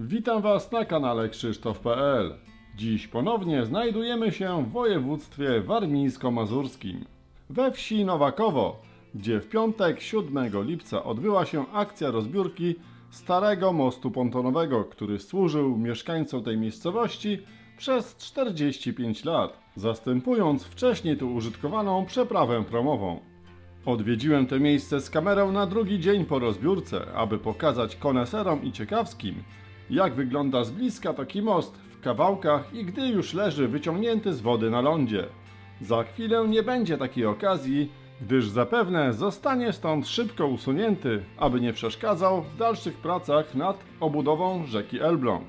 Witam Was na kanale Krzysztof.pl. Dziś ponownie znajdujemy się w województwie warmińsko-mazurskim. We wsi Nowakowo, gdzie w piątek 7 lipca odbyła się akcja rozbiórki starego mostu pontonowego, który służył mieszkańcom tej miejscowości przez 45 lat, zastępując wcześniej tu użytkowaną przeprawę promową. Odwiedziłem to miejsce z kamerą na drugi dzień po rozbiórce, aby pokazać koneserom i ciekawskim, jak wygląda z bliska taki most w kawałkach i gdy już leży wyciągnięty z wody na lądzie. Za chwilę nie będzie takiej okazji, gdyż zapewne zostanie stąd szybko usunięty, aby nie przeszkadzał w dalszych pracach nad obudową rzeki Elbląg.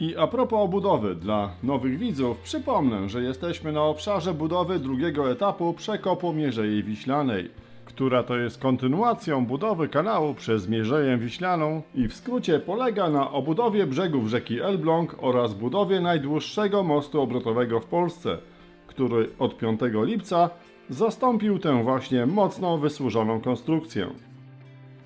I a propos obudowy, dla nowych widzów przypomnę, że jesteśmy na obszarze budowy drugiego etapu przekopu Mierzei Wiślanej, która to jest kontynuacją budowy kanału przez Mierzeję Wiślaną i w skrócie polega na obudowie brzegów rzeki Elbląg oraz budowie najdłuższego mostu obrotowego w Polsce, który od 5 lipca zastąpił tę właśnie mocno wysłużoną konstrukcję.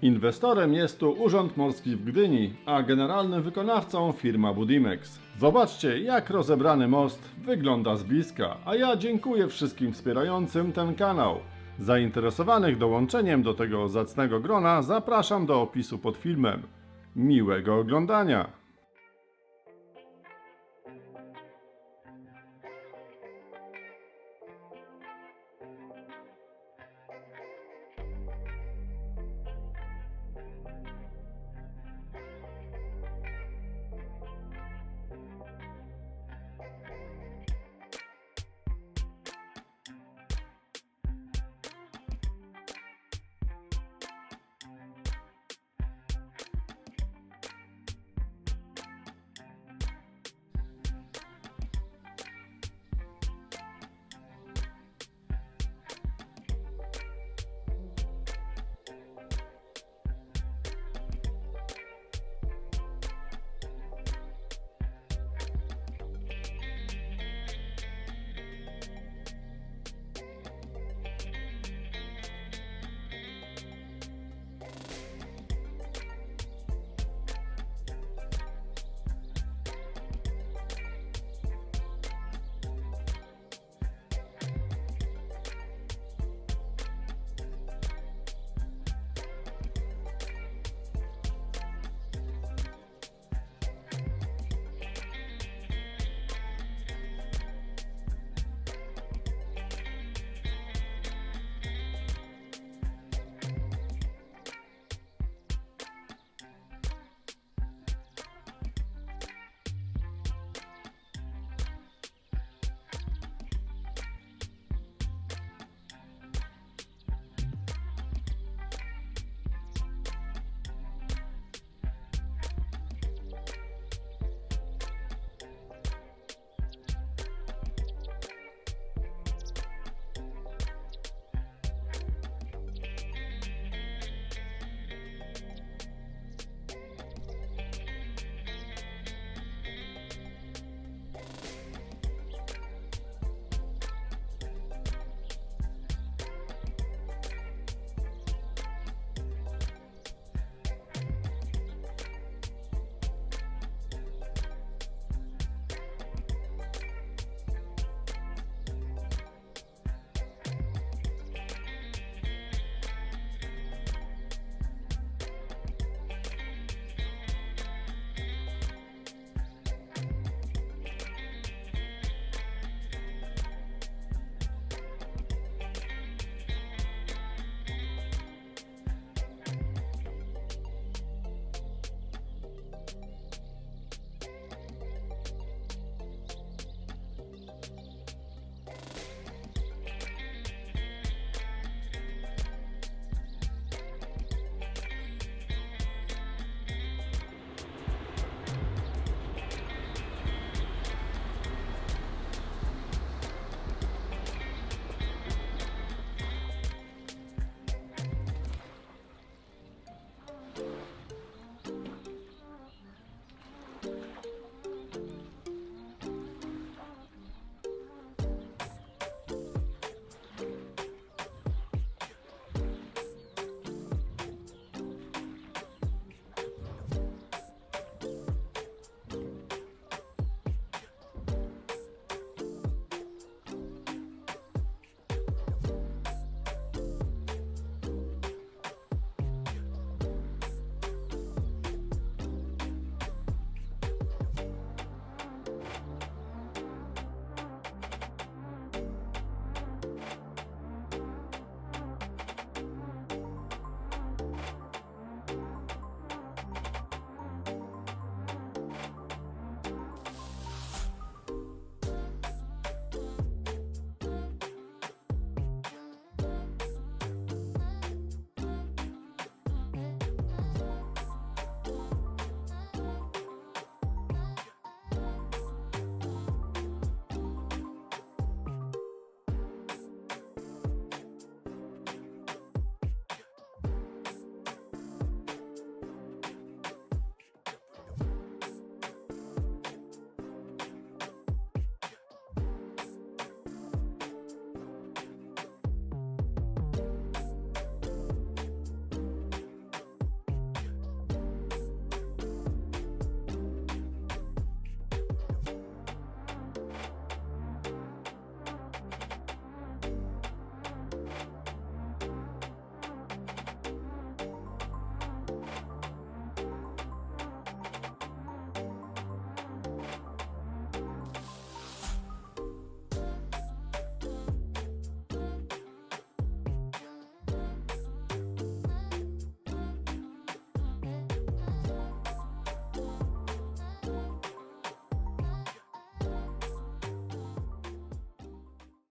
Inwestorem jest tu Urząd Morski w Gdyni, a generalnym wykonawcą firma Budimex. Zobaczcie, jak rozebrany most wygląda z bliska, a ja dziękuję wszystkim wspierającym ten kanał. Zainteresowanych dołączeniem do tego zacnego grona zapraszam do opisu pod filmem. Miłego oglądania!